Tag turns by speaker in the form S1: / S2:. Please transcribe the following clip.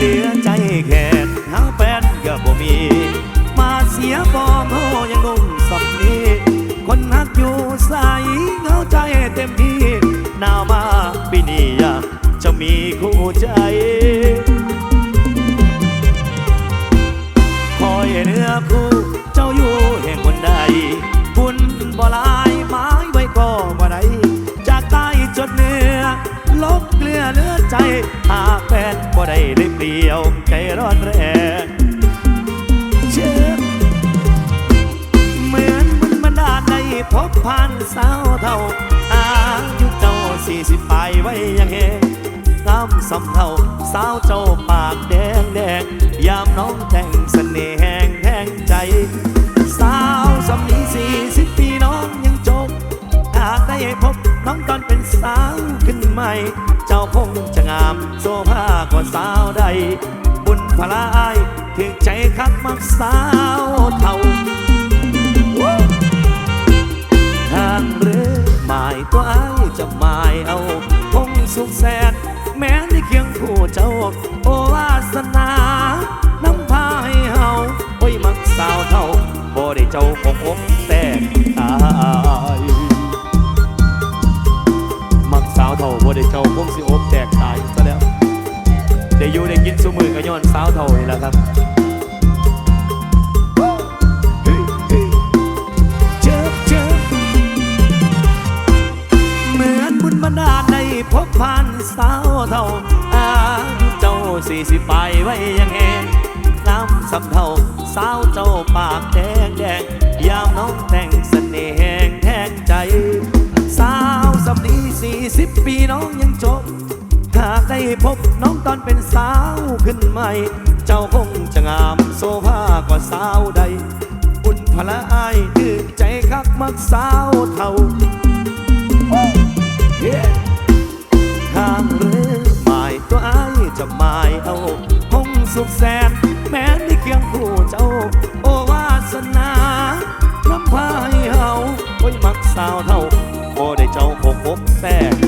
S1: เหลือใจแขกหาแฟนก็บ่มี มาเสียบอมโหยังนุ่มสับนี้ คนหักอยู่ใสเงาใจเต็มที่นาวมาปีนี้ยากจะมีคู่ใจคอยเนื้อคู่เจ้าอยู่แห่งคนใดบุณบ่ลายไม้ไว้ก็บ่ไดจากใต้จดเนื้อลบเกลือเนื้อใจ ที่ยวใจร้อนแรงเชื่อเหมือนมันบรรดาลในพบผ่านสาวเท่า อายุเจ้าสี่สิบปลายไว้ยังเฮงามสำเท่าสาวเจ้าปากแดงแดงยามน้องแต่งเสน่ห์แหงแทงใจ สาวสำนีสี่สิบปีน้องยังจบหากได้พบน้องตอนเป็นสาวขึ้นใหม่ เจ้าคงจะงามโซภากว่าสาว บุญพลายถึงใจคักมักสาวเท่าทางเรือหมายตัวไอ้ายจะหมายเอาคงสุขแสน แม้ในเคียงคู่เจ้า โอวาสนาน้ำพาให้เฮาโอ้ยมักสาวเท่าบ่ได้เจ้าคงอกแต่ตา สุมือก็ย้อนสาวเท่านี่แหละครับเจ็บเจ็บเหมือนบุญบันดาในพบผ่านสาวเท่าอายุเจ้าสี่สิบปลายไว้ยังเองน้ำสำเท่าสาวเจ้าปากแดงแดงยามน้องแต่งเสน่ห์แหงแทงใจ สาวสำนีสี่สิบปีน้องยังจบ หากได้พบน้องตอนเป็นสาวขึ้นใหม่ เจ้าคงจะงามโซภากว่าสาวใด บุญพละอายคือใจคักมักสาวเท่าทางเรือหมายตัวอายจะหมายเอาคงสุขแสน แม้ในเคียงคู่เจ้า โอวาสนาน้ำพายเฮาโอ้ยมักสาวเท่าโอได้เจ้าคงพบแต่อาย